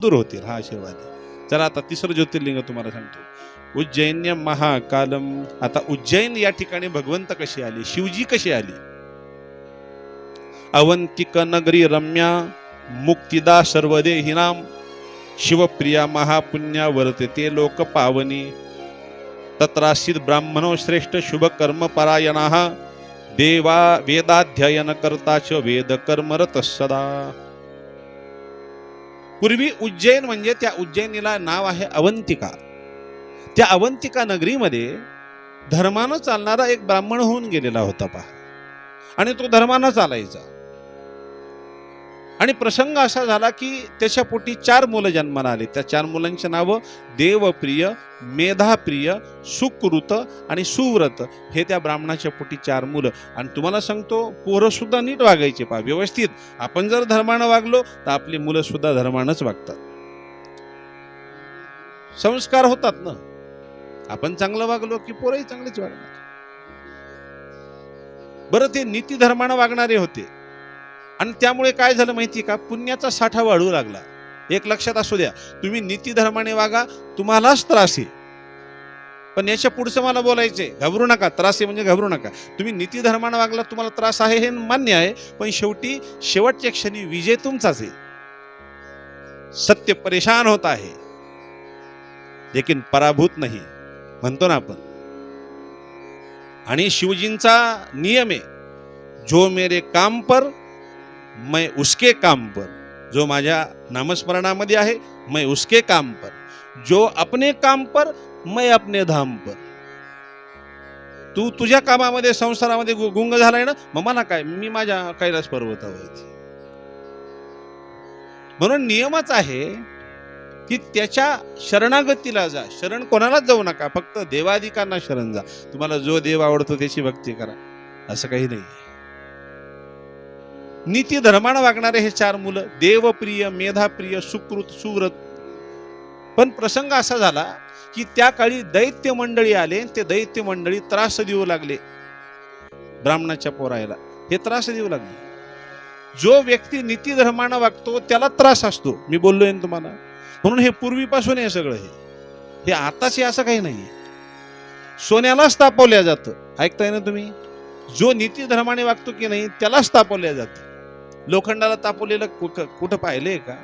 दूर होतील हा आशीर्वाद आहे. चला आता तिसरं ज्योतिर्लिंग तुम्हाला सांगतो. उज्जैन्य महाकालम. आता उज्जैन या ठिकाणी भगवंत कशी आली? शिवजी कशी आली? अवंतिक नगरी रम्या मुक्तिदा सर्वदेहिनाम. शिवप्रिया महापुण्या वर्तते लोक पावनी. तत्रासित ब्राह्मणो श्रेष्ठ शुभ कर्म परायणा देवा वेदाध्ययन च वेद कर्मरत सदा. पूर्वी उज्जैन म्हणजे त्या उज्जैनीला नाव आहे अवंतिका. त्या अवंतिका नगरीमध्ये धर्मानं चालणारा एक ब्राह्मण होऊन गेलेला होता पहा. आणि तो धर्मानं चालायचा. आणि प्रसंग असा झाला की त्याच्या पोटी चार मुलं जन्माला आले. त्या चार मुलांची नावं देवप्रिय मेधाप्रिय सुकृत आणि सुव्रत. हे त्या ब्राह्मणाच्या पोटी चार मुलं. आणि तुम्हाला सांगतो पोरंसुद्धा नीट वागायचे पहा व्यवस्थित. आपण जर धर्मानं वागलो तर आपली मुलं सुद्धा धर्मानंच वागतात. संस्कार होतात ना. आपण चांगलं वागलो की पोरही चांगलेच वागणार. बरं ते नीती धर्मानं वागणारे होते. आणि त्यामुळे काय झालं माहिती का? पुण्याचा साठा वाढू लागला. एक लक्षात असू द्या तुम्ही नीती धर्माने वागा तुम्हालाच त्रास आहे. पण याच्या पुढचं मला बोलायचे घाबरू नका त्रास आहे म्हणजे घाबरू नका. तुम्ही नीती धर्मानं वागला तुम्हाला त्रास आहे हे मान्य आहे पण शेवटी शेवटच्या क्षणी विजय तुमचाच आहे. सत्य परेशान होत आहे. लेकिन पराभूत नाही. म्हणतो ना आपण. आणि शिवजींचा नियम आहे जो मेरे काम पर मैं उसके काम पर। जो माझ्या नामस्मरणामध्ये आहे मैं उसके काम पर। जो अपने काम पर मैं अपने धाम पर। तू तुझ्या कामामध्ये संसारामध्ये गु- गुंग झालाय ना मग मला काय? मी माझ्या कैलास पर्वतावरती. म्हणून नियमच आहे की त्याच्या शरणागतीला जा. शरण कोणालाच जाऊ नका. फक्त देवाधिकांना शरण जा. तुम्हाला जो देव आवडतो त्याची भक्ती करा. असं काही नाही नीती धर्मानं वागणारे हे चार मुलं देवप्रिय मेधाप्रिय सुकृत सुव्रत. पण प्रसंग असा झाला की त्या काळी दैत्य मंडळी आले ते दैत्य मंडळी त्रास देऊ लागले. ब्राह्मणाच्या पोरायला. हे त्रास देऊ लागले. जो व्यक्ती नीती धर्मानं वागतो त्याला त्रास असतो. मी बोललोय ना तुम्हाला. म्हणून हे पूर्वीपासून आहे सगळं हे. हे आताच हे असं काही नाही सोन्यालाच तापवल्या जातं. ऐकताय ना तुम्ही? जो नीती धर्माने वागतो की नाही त्यालाच तापवल्या जातं. लोखंडाला तापवलेलं कुठं कुठं का?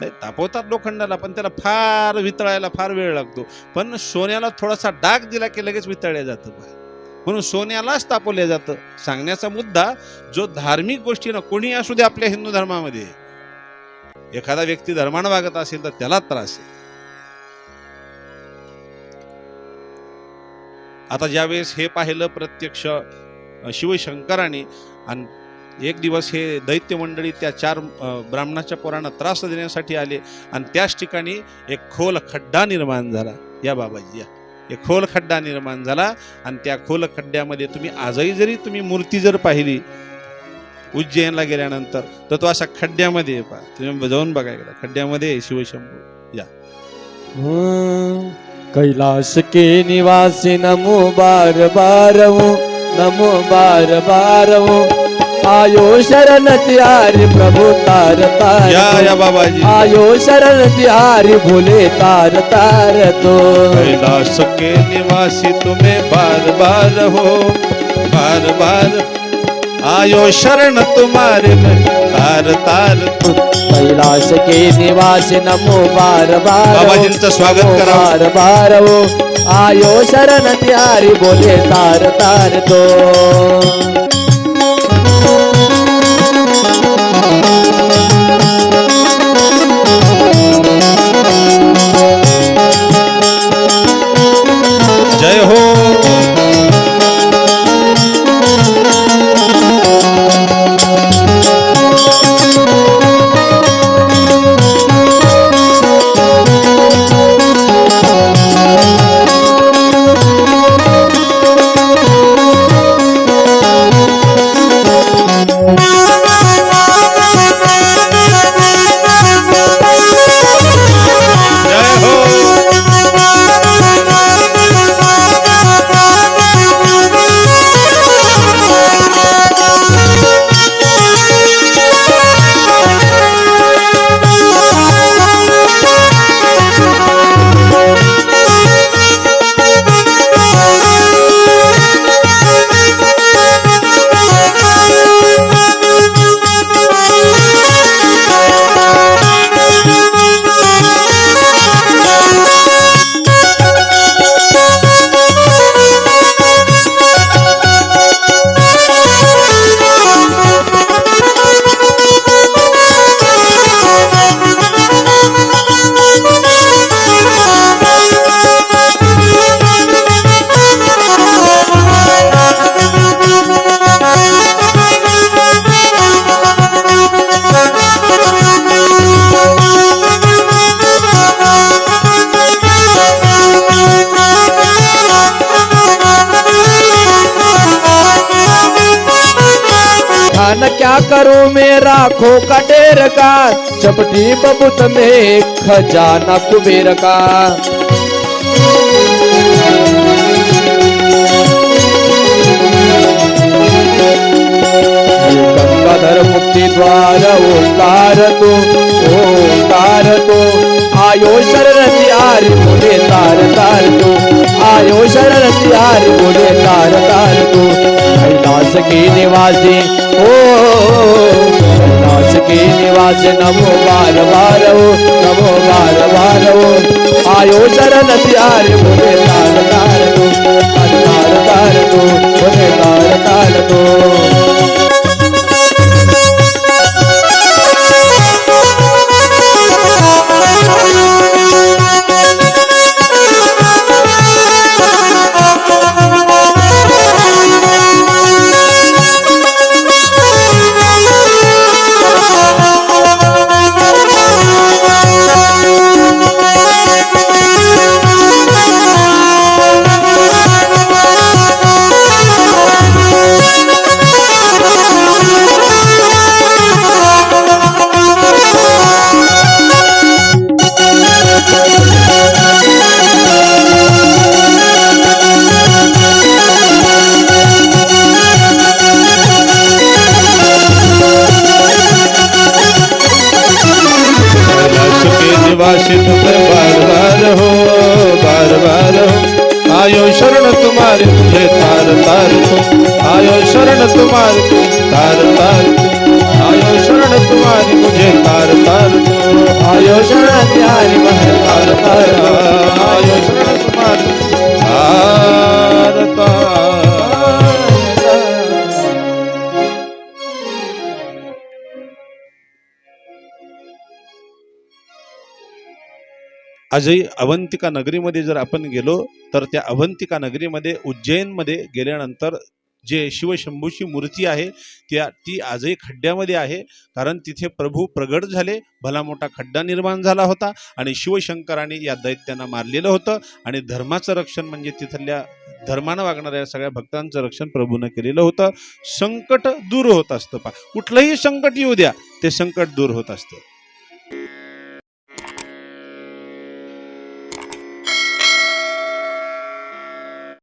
नाही तापवतात लोखंडाला पण त्याला फार वितळायला फार वेळ लागतो. पण सोन्याला थोडासा डाग दिला की लगेच वितळल्या जातं म्हणून सोन्यालाच तापवल्या जातं. सांगण्याचा मुद्दा जो धार्मिक गोष्टी ना कोणी असू दे आपल्या हिंदू धर्मामध्ये. एखादा व्यक्ती धर्मानं वागत असेल तर त्याला त्रास आहे. आता ज्यावेळेस हे पाहिलं प्रत्यक्ष शिवशंकराने आणि एक दिवस हे दैत्य मंडळी त्या चार ब्राह्मणाच्या पोरांना त्रास देण्यासाठी आले आणि त्याच ठिकाणी एक खोल खड्डा निर्माण झाला. या बाबाजी या. एक खोल खड्डा निर्माण झाला आणि त्या खोल खड्ड्यामध्ये तुम्ही आजही जरी तुम्ही मूर्ती जर पाहिली उज्जैनला गेल्यानंतर तर तो अशा खड्ड्यामध्ये पा पहा. तुम्ही जाऊन बघा एकदा. खड्ड्यामध्ये शिवशंभू. या. कैलाश के निवासी नमो बार बारवो नमो बार बारवो आयो शरण तिहारी प्रभु तार तार या तो। या बाबाजी. आयो शरण तिहारी भोले तार तार तो. कैलाश के निवासी तुम्हें बार बार हो बार बार. आयो शरण तुम्हारे में तार तार कैलाश के निवासी नमो बार बार वो, बाबाजींचं स्वागत करा बार बार वो आयो शरण तिहारी बोले तार तार तो. लाखों का ढेर का? चपटी बबूत में खजाना कुबेर का। गंगाधर मुक्ति द्वार ओंकार तो ओंकार तो। आयो शरण तिहारी बोले तार तार तो। आयो शरण तिहारी बोले तार तार तो। कैलाश के निवासी। ओ कैलाश के निवासी नमो बार बार ओ नमो बार बार ओ आयो शरण प्यार बोले तार तार तो तार तार तो बोले तार तार तो बार बार हो बार बार हो. आयो शरण तुम्हारे तुझे तार तार तुम आयो शरण तुम्हारे तार तार हो. आयो शरण तुम्हारी मुझे तार तार तुम आयो शरण तिहारी बोले तार तार आजही अवंतिका नगरीमध्ये जर आपण गेलो तर त्या अवंतिका नगरीमध्ये उज्जैनमध्ये गेल्यानंतर जे शिवशंभूची मूर्ती आहे त्या ती आजही खड्ड्यामध्ये आहे. कारण तिथे प्रभू प्रगट झाले भला मोठा खड्डा निर्माण झाला होता आणि शिवशंकराने या दैत्यांना मारलेलं होतं आणि धर्माचं रक्षण म्हणजे तिथल्या धर्मानं वागणाऱ्या सगळ्या भक्तांचं रक्षण प्रभूनं केलेलं होतं. संकट दूर होत असतं पा कुठलंही संकट येऊ द्या ते संकट दूर होत असतं.